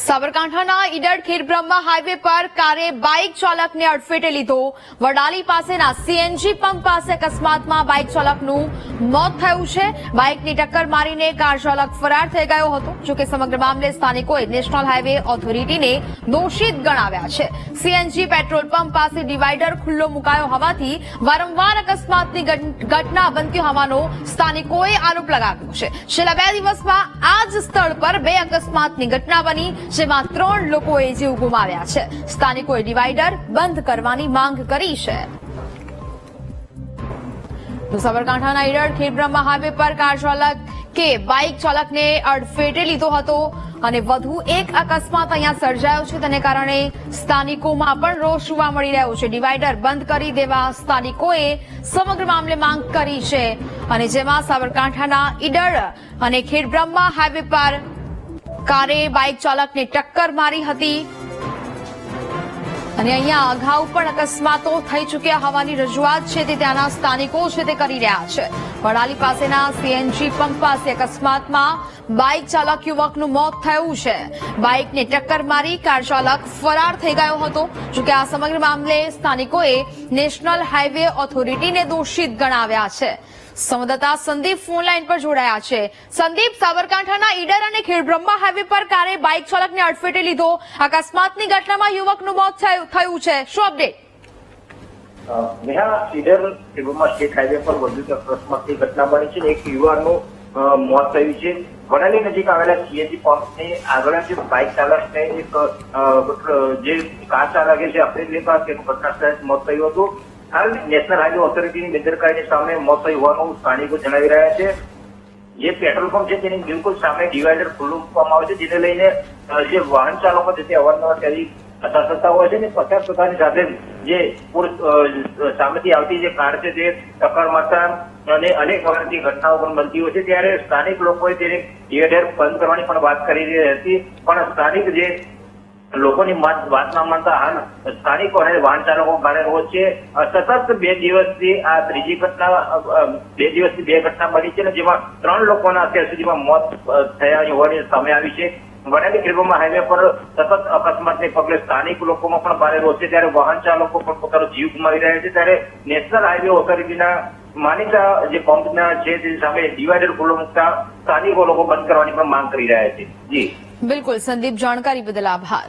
સાબરકાંઠાના ઈડર ખીરબ્રહ્મા હાઈવે પર કારે બાઇક ચાલકને અડફેટે લીધો. વડાલી પાસેના સીએનજી પંપ પાસે અકસ્માતમાં બાઇક ચાલકનું મોત થયું છે. બાઇકની ટક્કર મારીને કાર ચાલક ફરાર થઈ ગયો હતો જોકે સમગ્ર મામલે સ્થાનિકોએ નેશનલ હાઈવે ઓથોરિટીને દોષિત ગણાવ્યા છે. સીએનજી પેટ્રોલ પંપ પાસે ડિવાઈડર ખુલ્લો મુકાયો હોવાથી વારંવાર અકસ્માતની ઘટના બનતી હોવાનો સ્થાનિકોએ આરોપ લગાવ્યો છે. છેલ્લા બે દિવસમાં આ જ સ્થળ પર બે અકસ્માતની ઘટના બની. જેમાં ત્રણ લોકોએ જીવ ગુમાવ્યા છે. સ્થાનિકોએ ડિવાઈડર બંધ કરવાની માંગ કરી છે. સાબરકાંઠાના ઈડર ખેડબ્રહ્મા હાઈવે પર કાર ચાલક કે બાઇક ચાલકને અડફેટે લીધો હતો અને વધુ એક અકસ્માત અહીંયા સર્જાયો છે. તેને કારણે સ્થાનિકોમાં પણ રોષ જોવા મળી રહ્યો છે. ડિવાઈડર બંધ કરી દેવા સ્થાનિકોએ સમગ્ર મામલે માંગ કરી છે. અને જેમાં સાબરકાંઠાના ઈડર અને ખેડબ્રહ્મા હાઈવે પર કારે બાઇક ચાલકને ટક્કર મારી હતી. અને અહીંયા અગાઉ પણ અકસ્માતો થઈ ચૂક્યા હોવાની રજૂઆત છે. તે ત્યાંના સ્થાનિકો છે, તે કરી રહ્યા છે. વડાલી પાસેના સીએનજી પંપ પાસે અકસ્માતમાં બાઇક ચાલક યુવકનું મોત થયું છે. બાઇકને ટક્કર મારી કાર ચાલક ફરાર થઈ ગયો હતો. જોકે આ સમગ્ર મામલે સ્થાનિકોએ નેશનલ હાઈવે ઓથોરિટીને દોષિત ગણાવ્યા છે. સંવાદદાતા સંદીપ ફોન લાઈન પર જોડાયા છે. સંદીપ, સાબરકાંઠાના ઈડર અને ખેડબ્રહ્મા હાઈવે પર કારે બાઇક ચાલકને અડફેટે લીધો. અકસ્માતની ઘટનામાં યુવકનું મોત થયું છે. શું અપડેટ? નેહા ઘટના બની છે એક યુવાનનું મોત થયું છે. વડાલી નજીક આવેલા આગળ જે બાઇક ચાલકને કાર ચાલકે છે અપરેલ લેતા તેનું મોત થયું હતું. હાલ નેશનલ હાઈવે ઓથોરિટીની બેદરકારીની સામે મોત થઈ હોવાનું સ્થાનિકો જણાવી રહ્યા છે. જે પેટ્રોલ પંપ છે તેની બિલકુલ સામે ડિવાઈડર ખુલ્લું મૂકવામાં આવે છે, જેને લઈને જે વાહન ચાલકો છે તે અવારનવાર તેની પસાર થતા હોય છે ને પસાર થતાની સાથે જે સામેથી આવતી જે કાર છે તે ટક્કર મારતા અને અનેક વખતની ઘટનાઓ પણ બનતી હોય છે. ત્યારે સ્થાનિક લોકોએ તેને ડિવાઈડર બંધ કરવાની પણ વાત કરી રહી હતી. પણ સ્થાનિક જે લોકોની વાત ના માનતા હાલ સ્થાનિકો અને વાહન ચાલકો ભારે રોજ છે. સતત બે દિવસથી આ ત્રીજી ઘટના બે દિવસથી બે ઘટના બની છે જેમાં ત્રણ લોકોના અત્યાર સુધીમાં મોત અ, થયા હોવાની સામે આવી છે. વડાલી ખેડબ્રહ્મા હાઈવે પર સતત અકસ્માતને પગલે સ્થાનિક લોકોમાં પણ ભારે રોષ છે. ત્યારે વાહન ચાલકો પણ પોતાનો જીવ ગુમાવી રહ્યા છે. ત્યારે નેશનલ હાઈવે ઓથોરિટીના માનીતા જે પંપના છે તે સામે ડિવાઈડર ખુલ્લો મૂકતા સ્થાનિકો લોકો બંધ કરવાની પણ માંગ કરી રહ્યા છે. જી. બિલકુલ. સંદીપ જાણકારી બદલ આભાર.